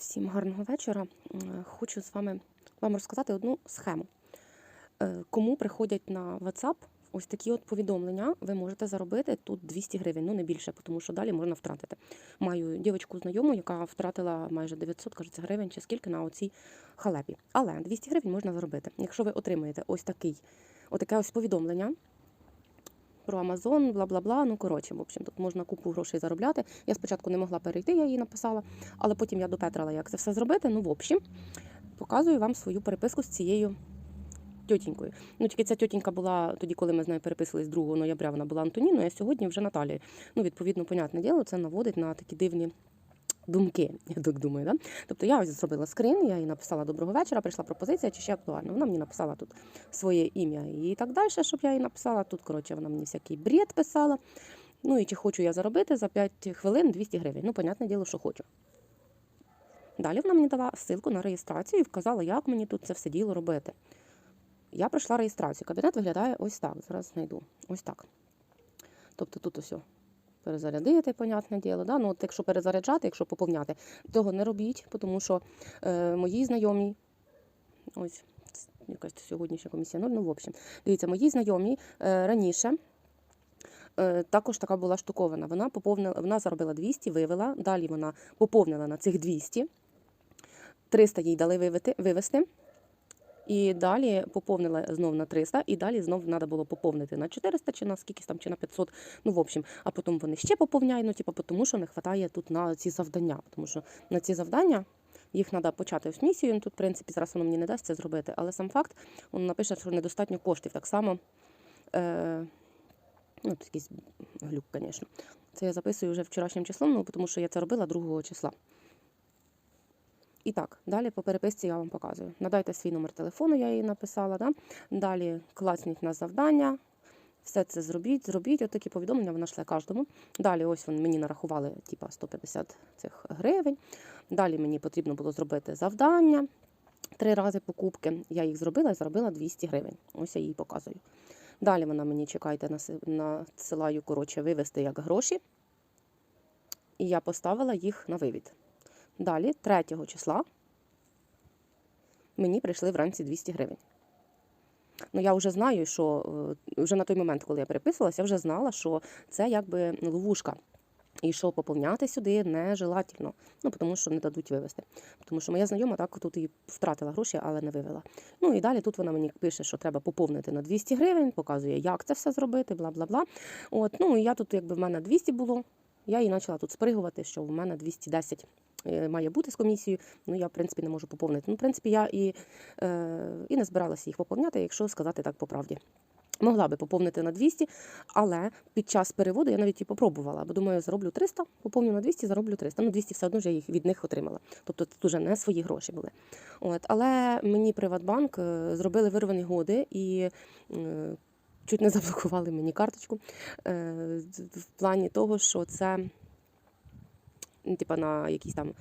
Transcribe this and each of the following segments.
Всім гарного вечора. Хочу з вами вам розказати одну схему. Е, Кому приходять на WhatsApp ось такі от повідомлення, ви можете заробити тут 200 гривень, ну не більше, тому що далі можна втратити. Маю дівчинку знайому, яка втратила майже 900 кажеться, гривень чи скільки на оцій халепі. Але 200 гривень можна заробити. Якщо ви отримаєте ось такий, отаке ось повідомлення. Про Амазон, бла бла бла. Ну коротше, в общем, тут можна купу грошей заробляти. Я спочатку не могла перейти, я її написала, але потім я допетрила, як це все зробити. Ну, в общем, показую вам свою переписку з цією тьотінькою. Ну, тільки ця тьотінька була тоді, коли ми з нею переписувались 2 ноября, вона була Антоніною, а сьогодні вже Наталією. Ну, відповідно, понятне діло, це наводить на такі дивні. Думки, я так думаю, да? Тобто я ось зробила скрин, я їй написала доброго вечора, прийшла пропозиція, чи ще актуально. Вона мені написала тут своє ім'я і так далі, щоб я їй написала. Тут, коротше, вона мені всякий бред писала. Ну і чи хочу я заробити за 5 хвилин 200 гривень. Ну, понятне діло, що хочу. Далі вона мені дала ссылку на реєстрацію і вказала, як мені тут це все діло робити. Я пройшла реєстрацію. Кабінет виглядає ось так. Зараз знайду. Ось так. Тобто тут ось перезарядити, понятне діло. Да? Ну, от якщо перезаряджати, якщо поповняти, того не робіть, тому що е, мої знайомі, ось якась сьогоднішня комісія, ну, ну в общем, дивіться, мої знайомі е, раніше. е, Також така була штукована. Вона поповнила, вона заробила 200, вивела. Далі вона поповнила на цих 200. 300 їй дали вивити, вивести. І далі поповнила знов на 300, і далі знов треба було поповнити на 400 чи на скільки там, чи на 500. Ну, в общем, а потім вони ще поповняють, ну, типу, тому що не вистачає тут на ці завдання. Тому що на ці завдання їх треба почати ось місію. Ну, тут, в принципі, зараз воно мені не дасть це зробити. Але сам факт, воно напише, що недостатньо коштів. Так само, е, ну, якийсь глюк, звісно. Це я записую вже вчорашнім числом, ну, тому що я це робила 2 числа. І так, далі по переписці я вам показую. Надайте свій номер телефону, я їй написала. Да? Далі класніть на завдання. Все це зробіть, зробіть. Отакі повідомлення вона шле кожному. Далі ось вони мені нарахували типа 150 цих гривень. Далі мені потрібно було зробити завдання. Три рази покупки. Я їх зробила і заробила 200 гривень. Ось я їй показую. Далі вона мені чекайте, надсилаю, коротше, вивести як гроші. І я поставила їх на вивід. Далі, 3 числа, мені прийшли вранці 200 гривень. Ну, я вже знаю, що е, вже на той момент, коли я переписувалася, я вже знала, що це якби ловушка. І що поповняти сюди нежелательно, ну тому що не дадуть вивезти. Тому що моя знайома так тут і втратила гроші, але не вивела. Ну і далі тут вона мені пише, що треба поповнити на 200 гривень, показує, як це все зробити, бла бла бла. От ну і я тут, якби в мене 200 було, я їй почала тут спригувати, що в мене 210 е, має бути з комісією. Ну я в принципі не можу поповнити. Ну, в принципі, я і, е, і не збиралася їх поповняти, якщо сказати так по правді. Могла би поповнити на 200, але під час переводу я навіть і попробувала, бо думаю, зароблю 300, поповню на 200, зароблю 300. Ну, 200 все одно вже їх від них отримала. Тобто це вже не свої гроші були. От, але мені Приватбанк е, зробили вирвані годи і чуть не заблокували мені карточку. Е, в плані того, що це ну, типа на якісь там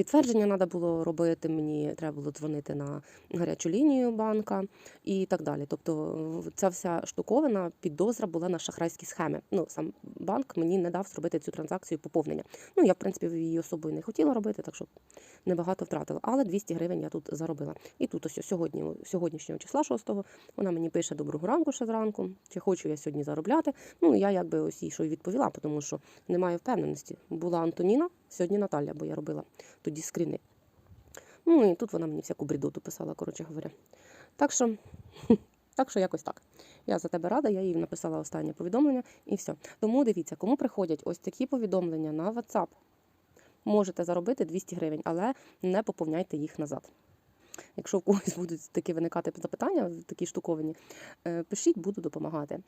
підтвердження треба було робити, мені треба було дзвонити на гарячу лінію банка і так далі. Тобто ця вся штуковина, підозра була на шахрайські схеми. Ну, сам банк мені не дав зробити цю транзакцію поповнення. Ну, я, в принципі, її особою не хотіла робити, так що небагато втратила. Але 200 гривень я тут заробила. І тут ось сьогодні, сьогоднішнього числа 6 вона мені пише доброго ранку ще зранку, чи хочу я сьогодні заробляти. Ну, я якби ось їй що й відповіла, тому що немає впевненості. Була Антоніна, сьогодні Наталя, бо я робила тоді скріни. Ну і тут вона мені всяку бредоту писала, коротше говоря. Так що, так що якось так. Я за тебе рада, я їй написала останнє повідомлення і все. Тому дивіться, кому приходять ось такі повідомлення на WhatsApp, можете заробити 200 гривень, але не поповняйте їх назад. Якщо в когось будуть такі виникати запитання, такі штуковині, е, пишіть, буду допомагати.